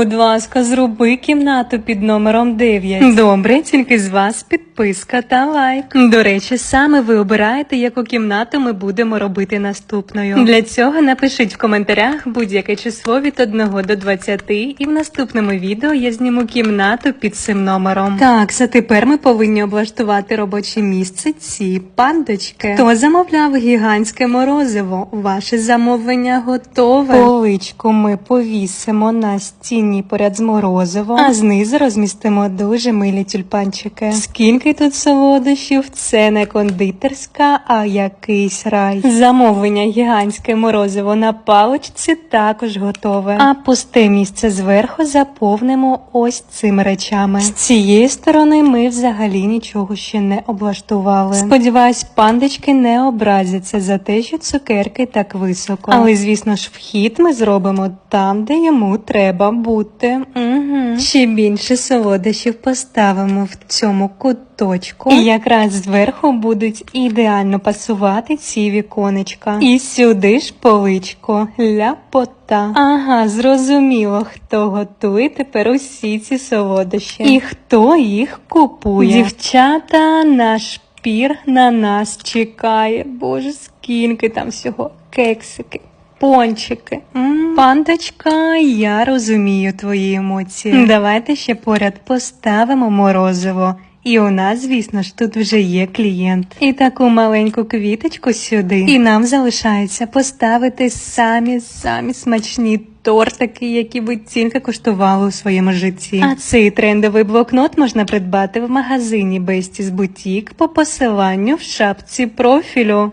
Будь ласка, зроби кімнату під номером 9. Добре, тільки з вас підписка та лайк. До речі, саме ви обираєте, яку кімнату ми будемо робити наступною. Для цього напишіть в коментарях будь-яке число від 1 до 20, і в наступному відео я зніму кімнату під цим номером. Так, а тепер ми повинні облаштувати робоче місце ці пандочки. Хто замовляв гігантське морозиво? Ваше замовлення готове. Поличку ми повісимо на стіні поряд з морозивом, а знизу розмістимо дуже милі тюльпанчики. Скільки тут солодощів? Це не кондитерська, а якийсь рай. Замовлення гігантське морозиво на паличці також готове. А пусте місце зверху заповнимо ось цими речами. З цієї сторони ми взагалі нічого ще не облаштували. Сподіваюсь, пандочки не образяться за те, що цукерки так високо. Але звісно ж, вхід ми зробимо там, де йому треба бути. Угу. Ще більше солодощів поставимо в цьому куточку. І якраз зверху будуть ідеально пасувати ці віконечка. І сюди ж поличко ляпота. Ага, зрозуміло, хто готує тепер усі ці солодощі. І хто їх купує. Дівчата, наш пір на нас чекає. Боже, скільки там всього кексики. Пончики. М, Пандочка, я розумію твої емоції. Давайте ще поряд поставимо морозиво. І у нас, звісно ж, тут вже є клієнт. І таку маленьку квіточку сюди. І нам залишається поставити самі самі смачні тортики, які ви тільки куштували у своєму житті. А цей трендовий блокнот можна придбати в магазині Besties Boutique по посиланню в шапці профілю.